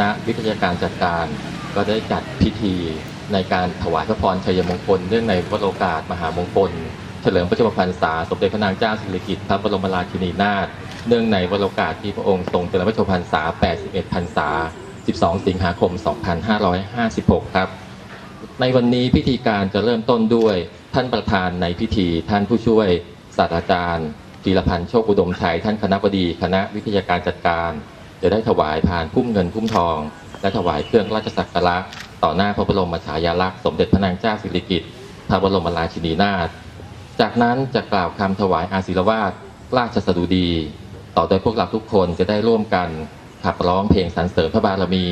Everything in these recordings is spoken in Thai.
ณะวิทยาการจัดการ ก็ได้จัดพิธีในการถวายพระพรชัยมงคลเนื่องในวโรกาสมหามงคล เฉลิมพระชนมพรรษาสมเด็จพระนางเจ้าสิริกิติ์พระบรมราชินีนาถเนื่องในวโรกาสที่พระองค์ทรงเฉลิมพระชนมพรรษา 81 พรรษา 12 สิงหาคม 2556 ครับ ในวันนี้พิธีการจะเริ่มต้นด้วยท่านประธานในพิธี ท่านผู้ช่วยศาสตราจารย์จีรพันธ์โชคอุดมชัยท่านคณะบดีคณะวิทยาการจัดการ จะได้ถวายผ่านพุ่มเงินพุ่มทอง และถวายเครื่องราชสักการะต่อหน้าพระบรมฉายาลักษณ์สมเด็จพระนางเจ้าสิริกิติ์พระบรมราชินีนาถจากนั้นจะกล่าวคำถวายอาศิรวาสราชสดุดี ต่อโดยพวกเราทุกคนจะได้ร่วมกันขับร้องเพลงสรรเสริญพระบารมี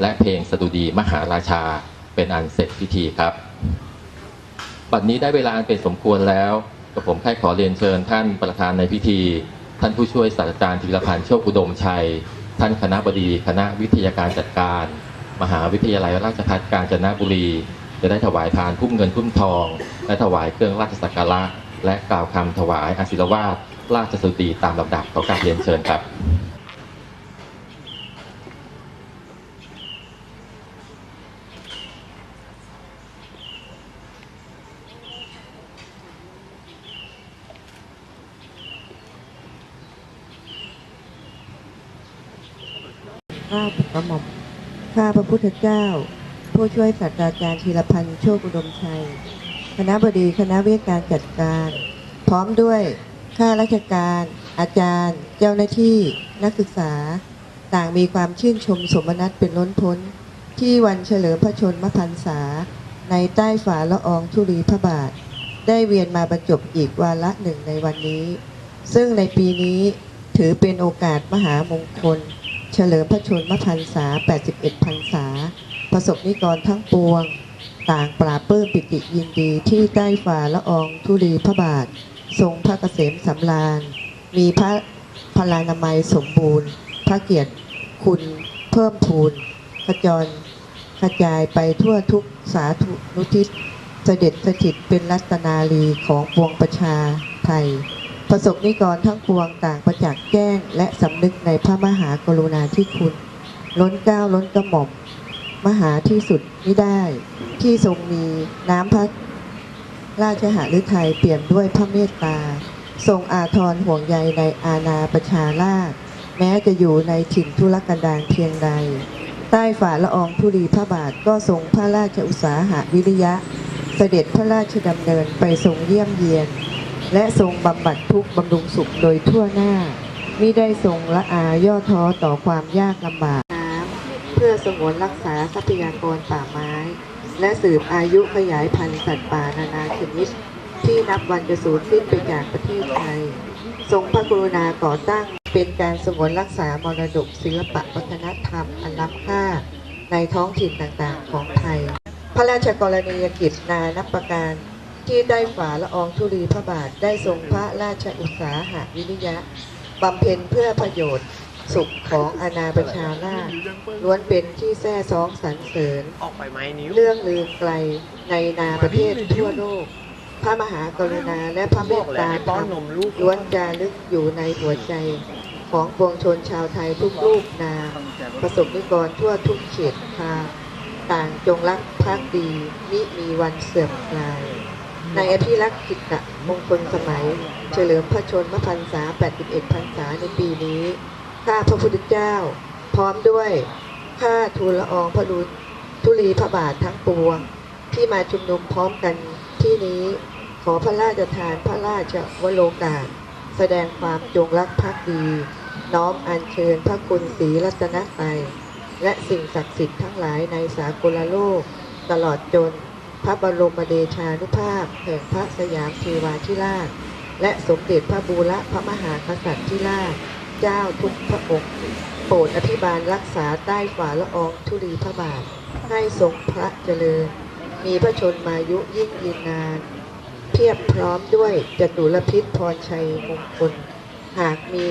และเพลงสดุดีมหาราชาเป็นอันเสร็จพิธีครับ บัดนี้ได้เวลาอันเป็นสมควรแล้วกับผมแค่ขอเรียนเชิญท่านประธานในพิธี ท่านผู้ช่วยศาสตราจารย์ธีรพันธ์โชคอุดมชัย ท่านคณะบดีคณะวิทยาการจัดการ มหาวิทยาลัยราชภัฏกาญจนบุรี จะได้ถวายพานพุ่มเงินพุ่มทอง และถวายเครื่องราชสักการะ และกล่าวคำถวายอาศิรวาสราชสุตีตามลำดับขอกราบเรียนเชิญครับ ข้าพกระหม่อมข้าพระพุทธเจ้า ผู้ช่วยศาสตราจารย์ธีรพันธ์โชคอุดมชัย คณะบดีคณะวิทยาการจัดการ พร้อมด้วยข้าราชการ อาจารย์ เจ้าหน้าที่ นักศึกษา ต่างมีความชื่นชมสมนัตเป็นล้นพ้น ที่วันเฉลิมพระชนมพรรษา ในใต้ฝาละอองธุลีพระบาท ได้เวียนมาบรรจบอีกวาระหนึ่งในวันนี้ ซึ่งในปีนี้ถือเป็นโอกาสมหามงคล เฉลิมพระชนมพรรษา 81พรรษา ประสบนิกรทั้งปวง ต่างปราบปลื้มปิติยินดีที่ใต้ฝ่าละอองธุลีพระบาท ทรงพระเกษมสำราญ มีพระพลานามัยสมบูรณ์ พระเกียรติคุณเพิ่มพูนขจรกระจายไปทั่วทุกสาธุนุทิศเสด็จสถิตเป็นรัตนาลีของปวงประชาไทย ประสบนิกรทั้งปวงต่างประจักษ์แจ้ง และสำนึกในพระมหากรุณาธิคุณ ล้นเกล้าล้นกระหม่อมมหาที่สุดไม่ได้ ที่ทรงมีน้ำพระราชหฤทัยเปี่ยมด้วยพระเมตตา ทรงอาทรห่วงใยในอาณาประชาราษฎร์แม้จะอยู่ในถิ่นทุรกันดารเพียงใด ใต้ฝ่าละอองธุลีพระบาทก็ทรงพระราชอุตสาหะวิริยะ เสด็จพระราชดำเนินไปทรงเยี่ยมเยียน และทรงบำบัดทุกข์บำรุงสุขโดยทั่วหน้ามิได้ทรงละอาย่อท้อต่อความยากลำบากน้ำเพื่อสงวนรักษาทรัพยากรป่าไม้ และสืบอายุขยายพันธุ์สัตว์ป่านานาชนิด ที่นับวันจะสูญสิ้นไปจากประเทศไทย ทรงพระกรุณาก่อตั้งเป็นการสงวนรักษามรดกศิลปะวัฒนธรรมอันล้ำค่าในท้องถิ่นต่างๆของไทย พระราชกรณียกิจนานับประการ ที่ได้ฝ่าละอองธุลีพระบาทได้ทรงพระราชอุตสาหะวิริยะบำเพ็ญเพื่อประโยชน์สุขของอาณาประชาราล้วนเป็นที่แท้ซ้องสรรเสริญออกไปไหมนิ้วเรื่องลือไกลในนาประเทศทั่วโลก พระมหากรุณาและพระเมตตาธรป้อรนมนมลูกล้วนจารึกอยู่ในหัวใจของปวงชนชาวไทยทุกรูปนามประสบนิกรทั่วทุกเขตทางต่างจงรักภักดีมิมีวันเสื่อมคลาย ในอภิรักษ์กิจมงคลสมัย เฉลิมพระชนมพรรษา 81 พรรษาในปีนี้ ข้าพระพุทธเจ้า พร้อมด้วยข้าทูลละอองพระรุทุลีพระบาททั้งปวง ที่มาชุมนุมพร้อมกันที่นี้ขอพระราชทานพระราชวโรกาส แสดงความจงรักภักดี น้อมอัญเชิญพระคุณศรีรัตนตรและสิ่งศักดิ์สิทธิ์ทั้งหลายในสากลโลก ตลอดจน พระบรมเดชานุภาพ แห่งพระสยามเทวาธิราช และสมเด็จพระบูรพระมหากษัตริย์ที่ราช เจ้าทุกพระองค์โปรดอภิบาลรักษาใต้ฝ่าละอองธุลีพระบาท ให้ทรงพระเจริญ มีพระชนมายุยิ่งยืนนาน เพียบพร้อมด้วยจตุรพิษพรชัยมงคล หากมี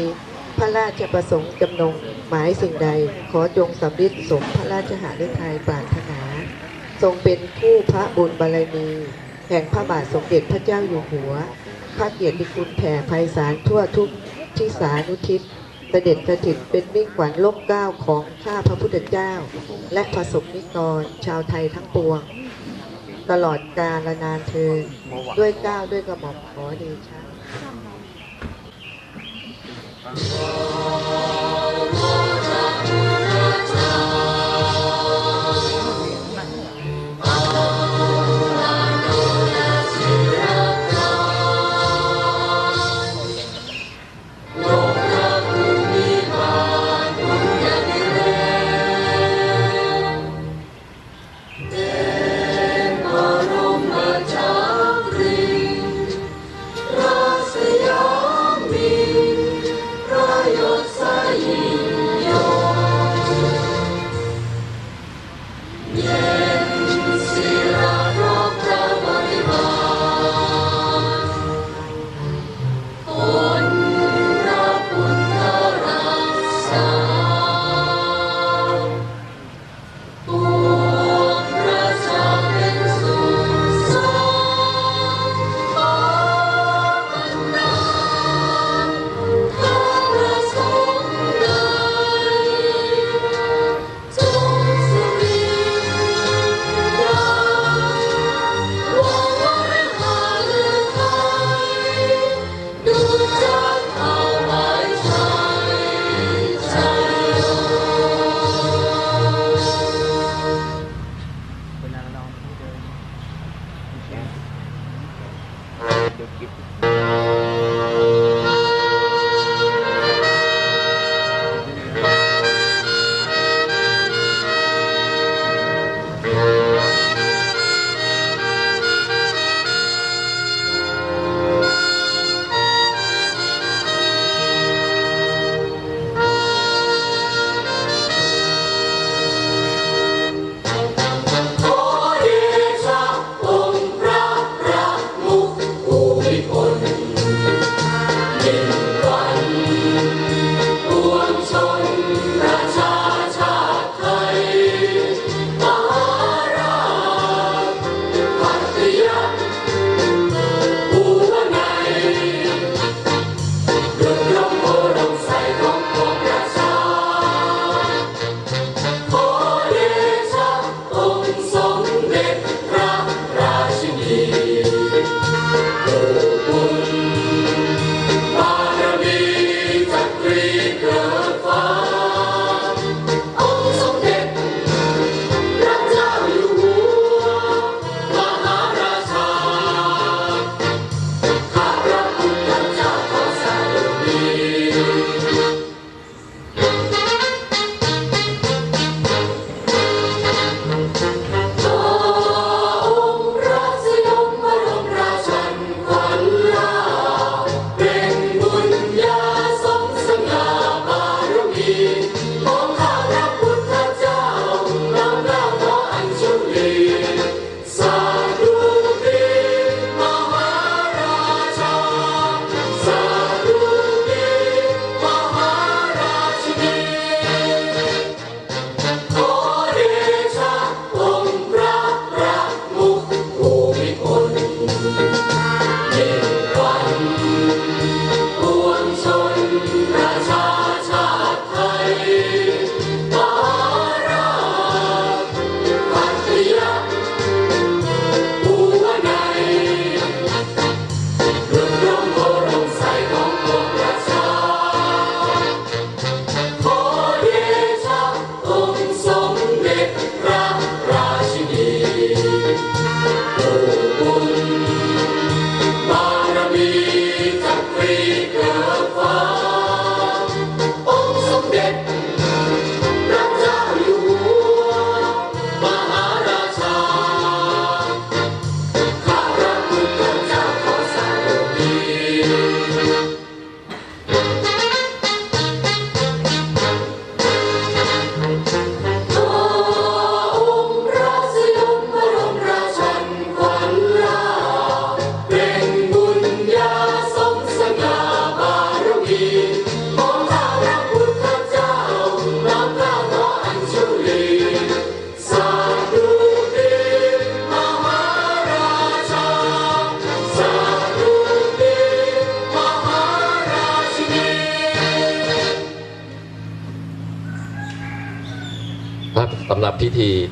พระราชประสงค์จำนงหมายสิ่งใด ขอจงสำลิดสมพระราชหฤทัยปรารถนา ทรงเป็นผู้พระบุญบารมี แห่งพระบาทสมเด็จพระเจ้าอยู่หัว พระเกียรติคุณแผ่ไพศาลทั่วทุกทิศานุทิศเสด็จสถิตเป็นมิ่งขวัญล่มเก้าของข้าพระพุทธเจ้า และประสบนิกรชาวไทยทั้งปวง ตลอดกาลนานเทินด้วยเก้าวด้วยกระหม่อมขอเดชะ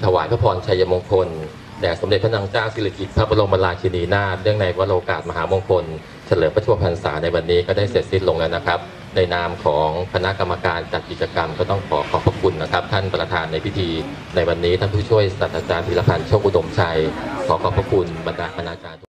ถวายพระพรชัยมงคลแด่สมเด็จพระนางเจ้าสิริกิติ์พระบรมราชินีนาถเนื่องในวโรกาสมหามงคล เฉลิมพระชวมพรรษาในวันนี้ก็ได้เสร็จสิ้นลงแล้วนะครับ ในนามของคณะกรรมการจัดกิจกรรมก็ต้องขอขอบพระคุณนะครับ ท่านประธานในพิธี ในวันนี้ท่านผู้ช่วยศาสตราจารย์ธีรพันธ์โชคอุดมชัย ขอขอบพระคุณบรรดาคณาจารย์